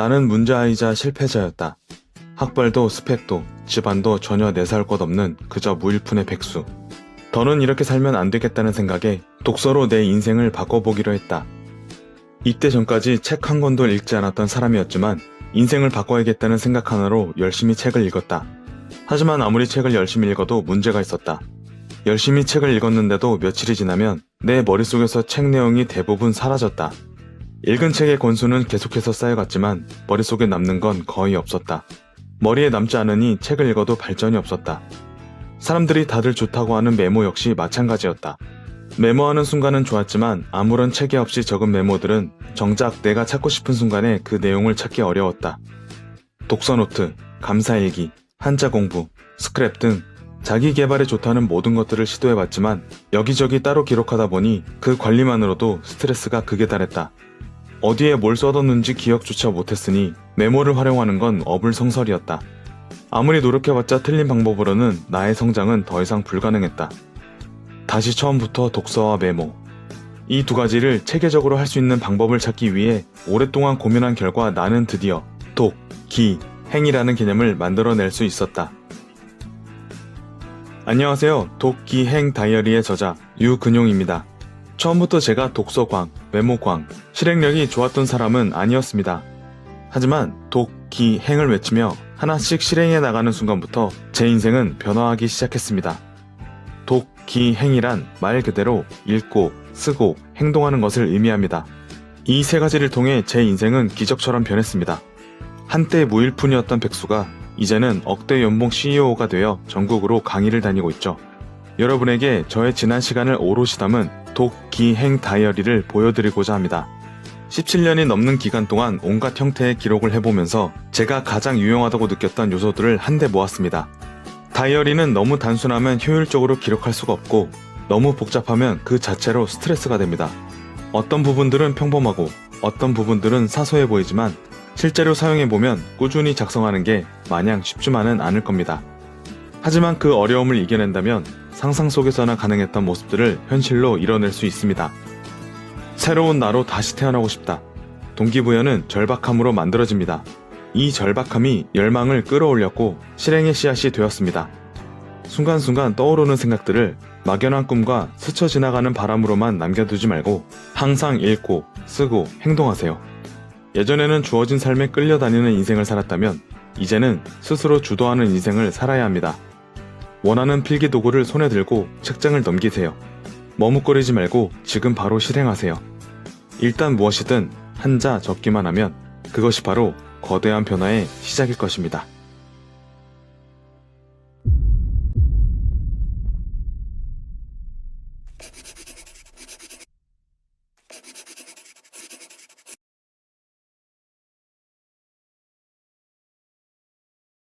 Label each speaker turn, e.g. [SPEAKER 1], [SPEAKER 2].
[SPEAKER 1] 나는 문제아이자 실패자였다. 학벌도 스펙도 집안도 전혀 내세할 것 없는 그저 무일푼의 백수. 더는 이렇게 살면 안 되겠다는 생각에 독서로 내 인생을 바꿔보기로 했다. 이때 전까지 책 한 권도 읽지 않았던 사람이었지만 인생을 바꿔야겠다는 생각 하나로 열심히 책을 읽었다. 하지만 아무리 책을 열심히 읽어도 문제가 있었다. 열심히 책을 읽었는데도 며칠이 지나면 내 머릿속에서 책 내용이 대부분 사라졌다. 읽은 책의 권수는 계속해서 쌓여갔지만 머릿속에 남는 건 거의 없었다. 머리에 남지 않으니 책을 읽어도 발전이 없었다. 사람들이 다들 좋다고 하는 메모 역시 마찬가지였다. 메모하는 순간은 좋았지만 아무런 체계 없이 적은 메모들은 정작 내가 찾고 싶은 순간에 그 내용을 찾기 어려웠다. 독서 노트, 감사일기, 한자 공부, 스크랩 등 자기 개발에 좋다는 모든 것들을 시도해봤지만 여기저기 따로 기록하다 보니 그 관리만으로도 스트레스가 극에 달했다. 어디에 뭘 써뒀는지 기억조차 못했으니 메모를 활용하는 건 어불성설이었다. 아무리 노력해봤자 틀린 방법으로는 나의 성장은 더 이상 불가능했다. 다시 처음부터 독서와 메모. 이 두 가지를 체계적으로 할 수 있는 방법을 찾기 위해 오랫동안 고민한 결과 나는 드디어 독, 기, 행이라는 개념을 만들어낼 수 있었다. 안녕하세요. 독, 기, 행 다이어리의 저자 유근용입니다. 처음부터 제가 독서광, 메모광, 실행력이 좋았던 사람은 아니었습니다. 하지만 독, 기, 행을 외치며 하나씩 실행해 나가는 순간부터 제 인생은 변화하기 시작했습니다. 독, 기, 행이란 말 그대로 읽고, 쓰고, 행동하는 것을 의미합니다. 이 세 가지를 통해 제 인생은 기적처럼 변했습니다. 한때 무일푼이었던 백수가 이제는 억대 연봉 CEO가 되어 전국으로 강의를 다니고 있죠. 여러분에게 저의 지난 시간을 오롯이 담은 독, 기, 행 다이어리를 보여드리고자 합니다. 17년이 넘는 기간 동안 온갖 형태의 기록을 해보면서 제가 가장 유용하다고 느꼈던 요소들을 한데 모았습니다. 다이어리는 너무 단순하면 효율적으로 기록할 수가 없고 너무 복잡하면 그 자체로 스트레스가 됩니다. 어떤 부분들은 평범하고 어떤 부분들은 사소해 보이지만 실제로 사용해보면 꾸준히 작성하는 게 마냥 쉽지만은 않을 겁니다. 하지만 그 어려움을 이겨낸다면 상상 속에서나 가능했던 모습들을 현실로 이뤄낼 수 있습니다. 새로운 나로 다시 태어나고 싶다. 동기부여는 절박함으로 만들어집니다. 이 절박함이 열망을 끌어올렸고 실행의 씨앗이 되었습니다. 순간순간 떠오르는 생각들을 막연한 꿈과 스쳐 지나가는 바람으로만 남겨두지 말고 항상 읽고 쓰고 행동하세요. 예전에는 주어진 삶에 끌려다니는 인생을 살았다면 이제는 스스로 주도하는 인생을 살아야 합니다. 원하는 필기 도구를 손에 들고 책장을 넘기세요. 머뭇거리지 말고 지금 바로 실행하세요. 일단 무엇이든 한자 적기만 하면 그것이 바로 거대한 변화의 시작일 것입니다.